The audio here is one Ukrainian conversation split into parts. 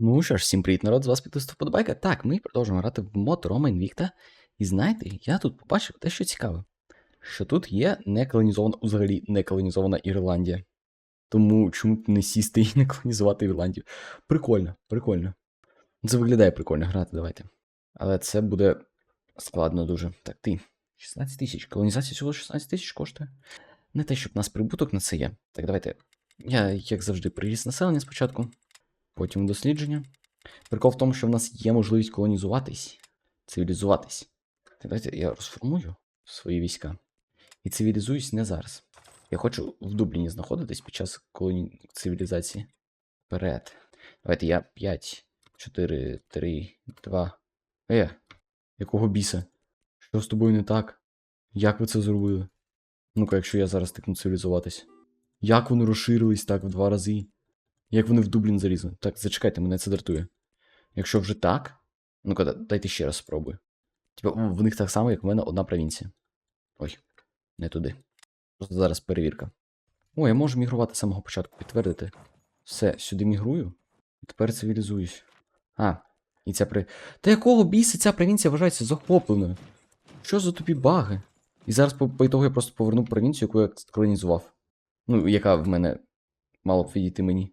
Ну що ж, всім привіт, народ, з вас підписав Подобайка. Так, ми продовжуємо грати в мод Рома Інвікта. І знаєте, я тут побачив дещо цікаве. Що тут є не колонізована, взагалі не колонізована Ірландія. Тому чому б не сісти і не колонізувати Ірландію? Прикольно, прикольно. Це виглядає прикольно грати, давайте. Але це буде складно дуже. Так, ти. 16 тисяч. Колонізація всього 16 тисяч коштує. Не те, щоб у нас прибуток на це є. Так, давайте. Я, як завжди, приріс населення спочатку, потім дослідження. Прикол в тому, що в нас є можливість колонізуватись, цивілізуватись. Давайте я розформую свої війська. І цивілізуюсь не зараз. Я хочу в Дубліні знаходитись під час колоні... цивілізації. Вперед. Давайте я 5, 4, 3, 2. Е, якого біса? Що з тобою не так? Як ви це зробили? Ну-ка, якщо я зараз тикну цивілізуватись. Як вони розширились так в два рази? Як вони в Дублін залізли? Так, зачекайте, мене це дратує. Якщо вже так, ну-ка, дайте ще раз спробую. Типа, в них так само, як в мене одна провінція. Ой, не туди. Просто зараз перевірка. О, я можу мігрувати з самого початку, підтвердити. Все, сюди мігрую. І тепер цивілізуюсь. А, і ця при. Та якого біса ця провінція вважається захопленою? Що за тупі баги? І зараз по, по ітогу я просто поверну провінцію, яку я колонізував. Ну, яка в мене мало б відійти мені.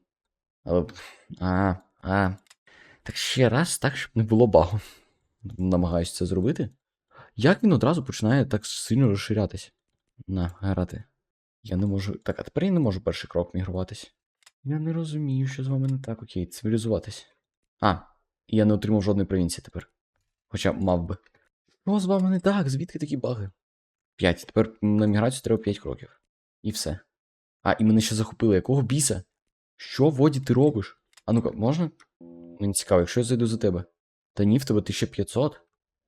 А, а. Так ще раз, так, щоб не було багу. Намагаюся це зробити. Як він одразу починає так сильно розширятись? На, грати. Я не можу. Так, а тепер я не можу перший крок мігруватись. Я не розумію, що з вами не так. Окей, цивілізуватись. А, я не отримав жодної провінції тепер. Хоча мав би. Що з вами не так? Звідки такі баги? П'ять. Тепер на міграцію треба 5 кроків. І все. А, і мене ще захопили. Якого біса? Що, Воді, ти робиш? А ну-ка, можна? Мені цікаво, якщо я зайду за тебе. Та ні, в тебе 1500.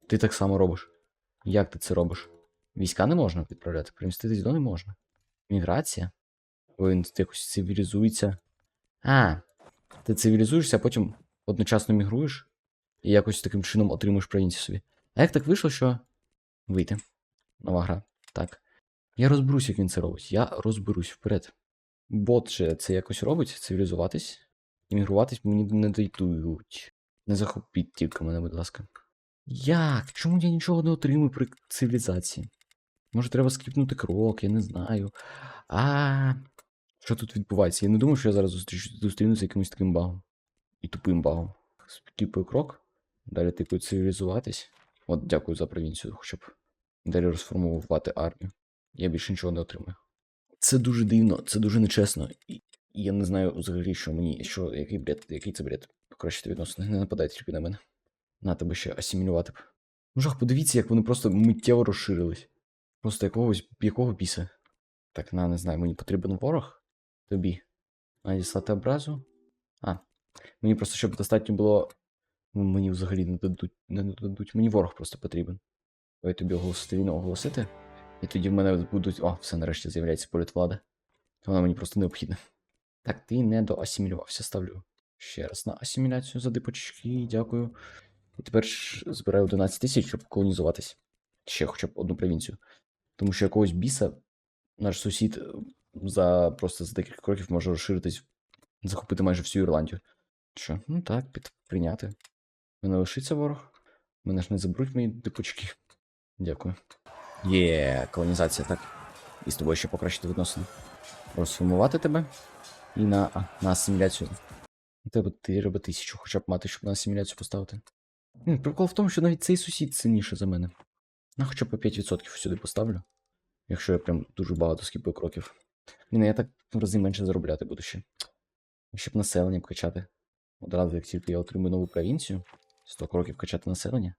Ти так само робиш. Як ти це робиш? Війська не можна відправляти, приміститись до не можна. Міграція? Він якось цивілізується. А, ти цивілізуєшся, а потім одночасно мігруєш і якось таким чином отримуєш провінцію собі. А як так вийшло, що. Вийти. Нова гра. Так. Я розберусь, як він це робить. Я розберусь вперед. Бот же це якось робить, цивілізуватись. Іммігруватись мені не дайтують. Не захопіть тільки мене, будь ласка. Як? Чому я нічого не отримую при цивілізації? Може, треба скіпнути крок, я не знаю. А що тут відбувається? Я не думаю, що я зараз зустрінуся якимось таким багом. І тупим багом. Скіпаю крок. Далі типу цивілізуватись. От дякую за провінцію, хоча б далі розформувати армію. Я більше нічого не отримую. Це дуже дивно, це дуже нечесно. І, я не знаю взагалі, що мені, що, який бред, який це бред. Покращити відносини. Не нападайте тільки на мене. На тебе ще асимілювати б. Ну жах, подивіться, як вони просто миттєво розширились. Просто якогось якого біса. Так, на, не знаю, мені потрібен ворог. Тобі. Надіслати образу. А. Мені просто, щоб достатньо було. Ну, Мені взагалі не дадуть. Не дадуть. Мені ворог просто потрібен. Давай тобі оголосити війну оголосити. І тоді в мене будуть. О, все нарешті з'являється поряд влада. Вона мені просто необхідна. Так, ти не доасимілювався, ставлю ще раз на асиміляцію за дипочки, дякую. І тепер ж збираю 11 тисяч, щоб колонізуватись. Ще хоча б одну провінцію. Тому що якогось біса наш сусід е, за просто за декілька кроків може розширитись, захопити майже всю Ірландію. Що? Ну так, під прийняти. Мене лишиться ворог. Мене ж не заберуть мої дипочки. Дякую. Є, колонізація, так. І з тобою ще покращити відносини. Розформувати тебе і на, на асиміляцію. У тебе треба тисячу хоча б мати, щоб на асиміляцію поставити. Прикол в тому, що навіть цей сусід цінніше за мене. На хоча б по 5% сюди поставлю. Якщо я прям дуже багато скіпаю кроків. Блін, я так в рази менше заробляти буду ще. Щоб населення качати. Одразу, як тільки я отримую нову провінцію, 100 кроків качати населення.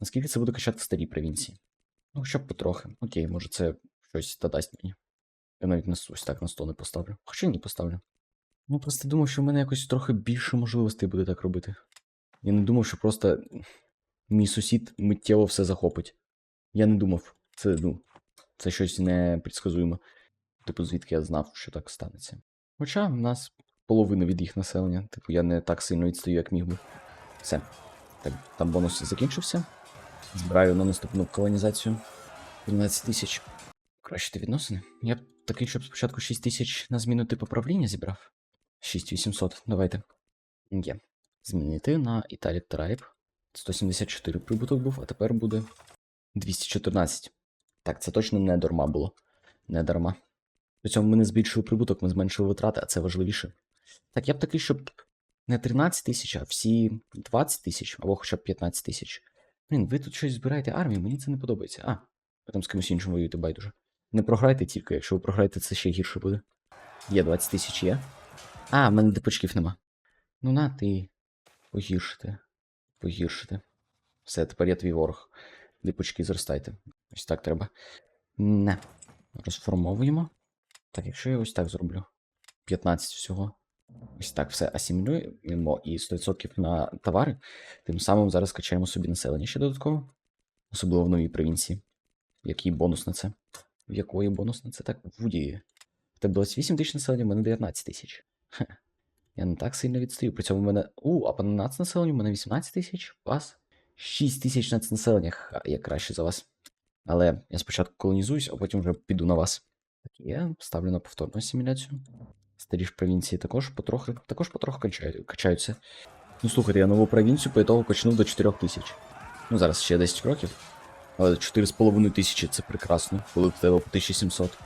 Наскільки це буде качати старі провінції? Ну, хоча б потрохи. Окей, може це щось та дасть мені. Я навіть на ось так на 100 не поставлю. Хоча ні поставлю. Ну, просто думав, що в мене якось трохи більше можливостей буде так робити. Я не думав, що просто мій сусід миттєво все захопить. Я не думав. Це, ну, це щось непредсказуємо. Типу, звідки я знав, що так станеться. Хоча в нас половина від їх населення. Типу, я не так сильно відстаю, як міг би. Все. Так, там бонус закінчився. Збираю на наступну колонізацію. 12 тисяч. Кращити відносини. Я б такий, щоб спочатку 6 тисяч на зміну типу правління зібрав. 6800, давайте. Є. Змінити на Italic Tribe. 174 прибуток був, а тепер буде 214. Так, це точно не дарма було. Не дарма. При цьому ми не збільшили прибуток, ми зменшили витрати, а це важливіше. Так, я б такий, щоб не 13 тисяч, а всі 20 тисяч, або хоча б 15 тисяч. Блін, ви тут щось збираєте армію, мені це не подобається. А, ви там з кимось іншим воюєте, байдуже. Не програйте тільки, якщо ви програєте, це ще гірше буде. Є 20 тисяч є. А, в мене депочків нема. Ну на ти. Погіршити. Погіршити. Все, тепер я твій ворог. Дипочки зростайте. Ось так треба. Не. Розформовуємо. Так, якщо я ось так зроблю. 15 всього. Ось так все асимілюємо і 100% на товари. Тим самим зараз качаємо собі населення ще додатково. Особливо в новій провінції. Який бонус на це? В якої бонус на це? Так, в Вуді. В тебе 28 тисяч населення, в мене 19 тисяч. Я не так сильно відстаю. При цьому в мене. У, а по нацнаселенню в мене 18 тисяч. Вас. 6 тисяч нацнаселення. Я краще за вас. Але я спочатку колонізуюсь, а потім вже піду на вас. Так, я ставлю на повторну асиміляцію. Старі ж провінції також потрохи, також потроху качаю, качаються. Ну слухайте, я нову провінцію по ітогу качнув до 4 тисяч. Ну зараз ще 10 років. Але 4,5 тисячі це прекрасно, коли в тебе по 1700.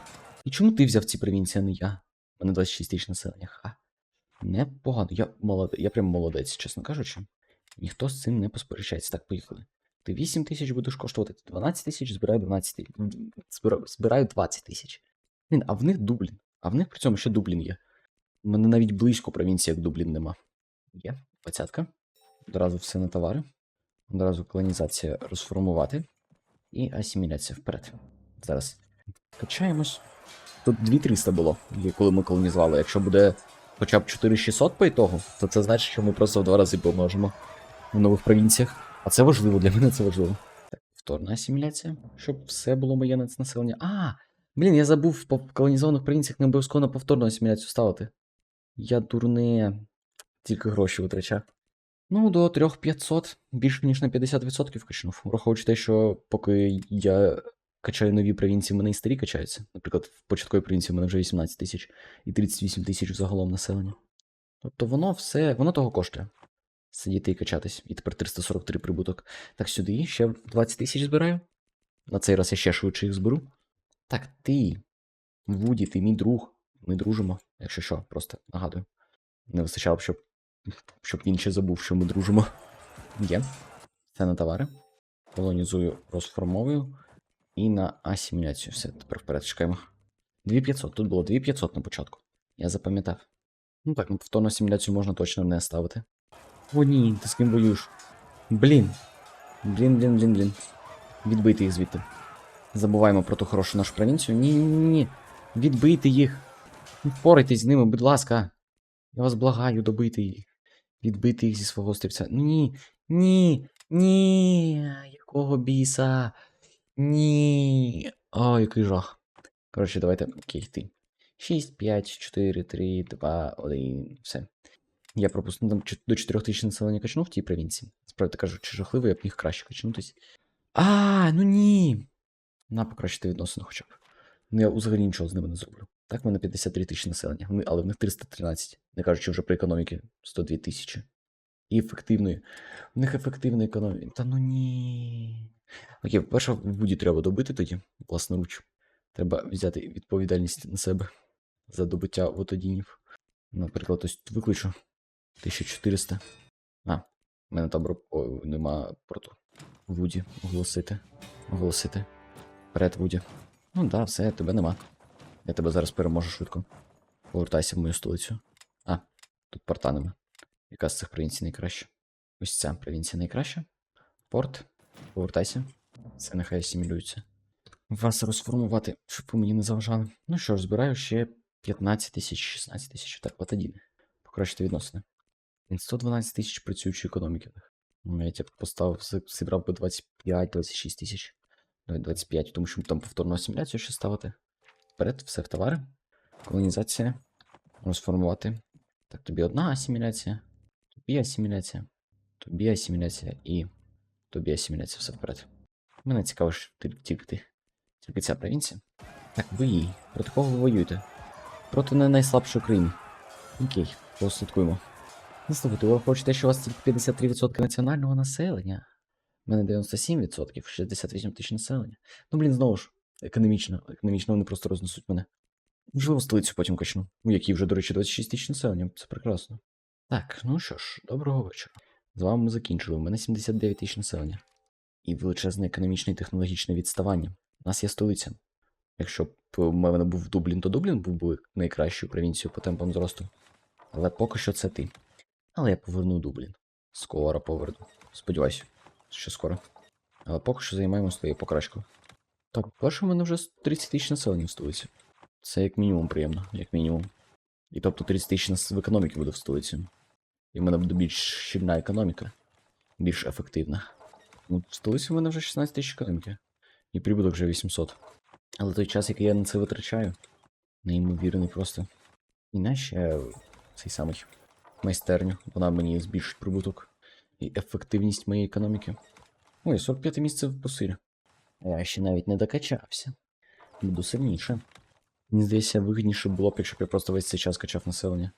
І чому ти взяв ці провінції, а не я? У мене 26 тисяч населення. Ха. Непогано. Я молодець, я прям молодець, чесно кажучи. Ніхто з цим не посперечається. Так, поїхали. Ти 8 тисяч будеш коштувати, ти 12 тисяч, збираю 12 тисяч. Збираю 20 тисяч. А в них Дублін. А в них при цьому ще Дублін є. У мене навіть близько провінції, як Дублін нема. Є, двадцятка. Одразу все на товари. Одразу колонізація розформувати. І асиміляція вперед. Зараз качаємось. Тут 2300 було, коли ми колонізували. Якщо буде хоча б 4600 по ітогу, то це значить, що ми просто в два рази помножимо в нових провінціях. А це важливо, для мене це важливо. Так, повторна асиміляція, щоб все було моє населення. А, блін, я забув по колонізованих провінціях не обов'язково на повторну асиміляцію ставити. Я дурне, тільки гроші витрачав. Ну, до 3500, більше ніж на 50% качнув. Враховуючи те, що поки я качаю нові провінції, в мене і старі качаються. Наприклад, в початковій провінції в мене вже 18 тисяч і 38 тисяч загалом населення. Тобто воно все, воно того коштує. Сидіти і качатись. І тепер 343 прибуток. Так, сюди ще 20 тисяч збираю. На цей раз я ще швидше їх зберу. Так, ти, Вуді, ти мій друг. Ми дружимо, якщо що, просто нагадую. Не вистачало б, щоб, щоб він ще забув, що ми дружимо. Є. Це на товари. Колонізую, розформовую. І на асиміляцію. Все, тепер вперед чекаємо. 2500. Тут було 2500 на початку. Я запам'ятав. Ну так, ну повторну асиміляцію можна точно не ставити. О, ні, ти з ким воюєш? Блін. Блін, блін, блін, блін. Відбити їх звідти. Забуваємо про ту хорошу нашу провінцію. Ні, ні, ні. Відбийте їх. Впорайтесь з ними, будь ласка. Я вас благаю добити їх. Відбити їх зі свого острівця. Ні, ні, ні. Якого біса? Ні. О, який жах. Коротше, давайте. Окей, ти. 6, 5, 4, 3, 2, 1. Все. Я пропустив там до 4 тисяч населення качнув в тій провінції. Справді кажучи, жахливо, я б міг краще качнутись. А, ну ні. На покращити відносини хоча б. Ну, я взагалі нічого з ними не зроблю. Так, в мене 53 тисячі населення, але в них 313, не кажучи вже про економіки 102 тисячі. І ефективної. В них ефективна економіка. Та ну ні. Окей, перше, в Буді треба добити тоді, власноруч. Треба взяти відповідальність на себе за добиття вододінів. Наприклад, ось тут викличу 1400. А, в мене там Ой, нема порту. Вуді оголосити. Оголосити. Вперед, Вуді. Ну да, все, тебе нема. Я тебе зараз переможу швидко. Повертайся в мою столицю. А, тут порта нема. Яка з цих провінцій найкраща? Ось ця провінція найкраща. Порт. Повертайся. Це нехай асимілюється. Вас розформувати, щоб ви мені не заважали. Ну що ж, збираю ще 15 тисяч, 16 тисяч. Так, один. Покращити відносини. Він 112 тисяч працюючої економіки. Ну, Я тебе поставив, зібрав би 25-26 тисяч. Давай 25, тому що там повторну асиміляцію ще ставити. Вперед, все в товари. Колонізація. Розформувати. Так, тобі одна асиміляція, тобі асиміляція, тобі асиміляція і тобі асиміляція. Все вперед. Мене цікаво, що тільки ти. Тільки ця провінція. Так, ви їй. Проти кого ви воюєте? Проти не найслабшої країни. Окей, прослідкуємо. Ну, слухайте, ви хочете, що у вас тільки 53% національного населення? У мене 97%, 68 тисяч населення. Ну, блін, знову ж, економічно. Економічно вони просто рознесуть мене. Можливо, столицю потім качну. У якій вже, до речі, 26 тисяч населення. Це прекрасно. Так, ну що ж, доброго вечора. З вами ми закінчили. У мене 79 тисяч населення. І величезне економічне і технологічне відставання. У нас є столиця. Якщо б у мене був Дублін, то Дублін був би найкращою провінцією по темпам зросту. Але поки що це ти. Але я поверну Дублін. Скоро поверну. Сподіваюся, що скоро. Але поки що займаємося своєю покращкою. Так, перше, у мене вже 30 тисяч населення в столиці. Це як мінімум приємно, як мінімум. І тобто 30 тисяч в економіки буде в столиці. І в мене буде більш щільна економіка, більш ефективна. Ну, в столиці в мене вже 16 тисяч економіки. І прибуток вже 800. Але той час, який я на це витрачаю, неймовірний просто. І на ще цей самий майстерню. Вона мені збільшить прибуток і ефективність моєї економіки. Ой, 45 місце в посилі. Я ще навіть не докачався. Буду сильніше. Мені здається, вигідніше було б, якщо б я просто весь цей час качав населення.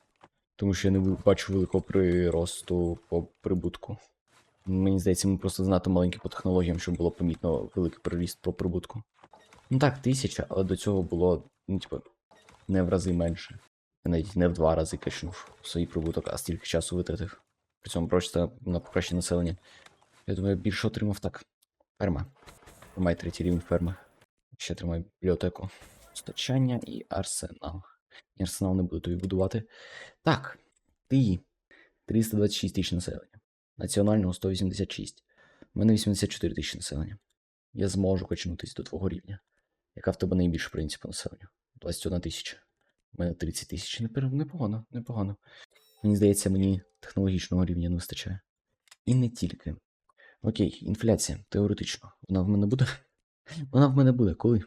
Тому що я не бачу великого приросту по прибутку. Мені здається, ми просто занадто маленькі по технологіям, щоб було помітно великий приріст по прибутку. Ну так, тисяча, але до цього було, ну, типу, не в рази менше. Я навіть не в два рази качнув свій прибуток, а стільки часу витратив. При цьому просто на покращення населення. Я думаю, я більше отримав так. Ферма. Тримай третій рівень ферми. Ще тримай бібліотеку. Постачання і арсенал. І арсенал не буду тобі будувати. Так, ти 326 тисяч населення. Національного 186. У мене 84 тисячі населення. Я зможу качнутись до твого рівня. Яка в тебе найбільша провінція по населенню? 21 тисяча. У мене 30 тисяч. Непогано, непогано. Мені здається, мені технологічного рівня не вистачає. І не тільки. Окей, інфляція, теоретично. Вона в мене буде? Вона в мене буде, коли?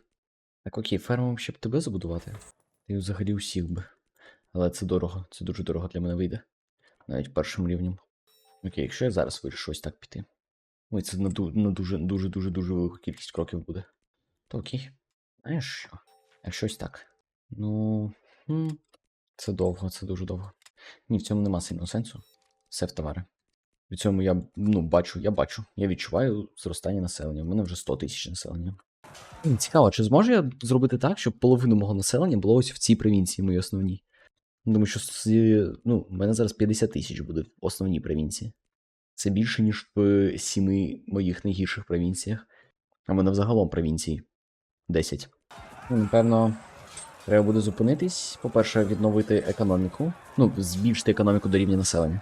Так, окей, фермам ще б тебе забудувати. Й взагалі усіх би. Але це дорого, це дуже дорого для мене вийде. Навіть першим рівнем. Окей, якщо я зараз вирішу ось так піти. Ой, це на, ду- на дуже, дуже, дуже, дуже велику кількість кроків буде. То окей. Знаєш що? Якщо ось так. Ну. Це довго, це дуже довго. Ні, в цьому нема сильного сенсу. Все в товари. При цьому я ну, бачу, я бачу, я відчуваю зростання населення. У мене вже 100 тисяч населення. Цікаво, чи зможу я зробити так, щоб половину мого населення було ось в цій провінції, моїй основній? Думаю, що ну, в мене зараз 50 тисяч буде в основній провінції. Це більше, ніж в сіми моїх найгірших провінціях. А в мене взагалом провінцій 10. Ну, напевно, треба буде зупинитись. По-перше, відновити економіку. Ну, збільшити економіку до рівня населення.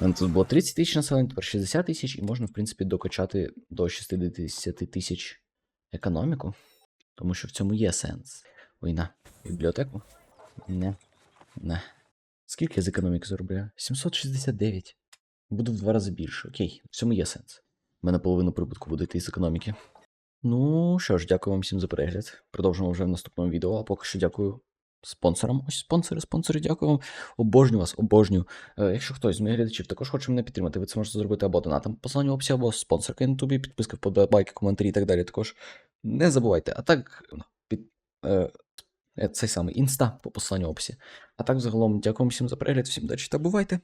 Мене тут було 30 тисяч населення, тепер 60 тисяч, і можна, в принципі, докачати до 60 тисяч економіку. Тому що в цьому є сенс. Ой, на, бібліотеку? Не. Не. Скільки я з економіки заробляю? 769. Буду в два рази більше. Окей, в цьому є сенс. У мене половину прибутку буде йти з економіки. Ну що ж, дякую вам всім за перегляд. Продовжимо вже в наступному відео, а поки що дякую спонсорам. Ось спонсори, спонсори, дякую вам. Обожнюю вас, обожнюю. Е, якщо хтось з моїх глядачів також хоче мене підтримати, ви це можете зробити або донатом посилання в описі, або спонсорка на ютубі, підписка, вподобайки, коментарі і так далі. Також не забувайте. А так, ну, під, е, цей самий інста по посиланню в описі. А так, загалом, дякую всім за перегляд, всім удачі та бувайте!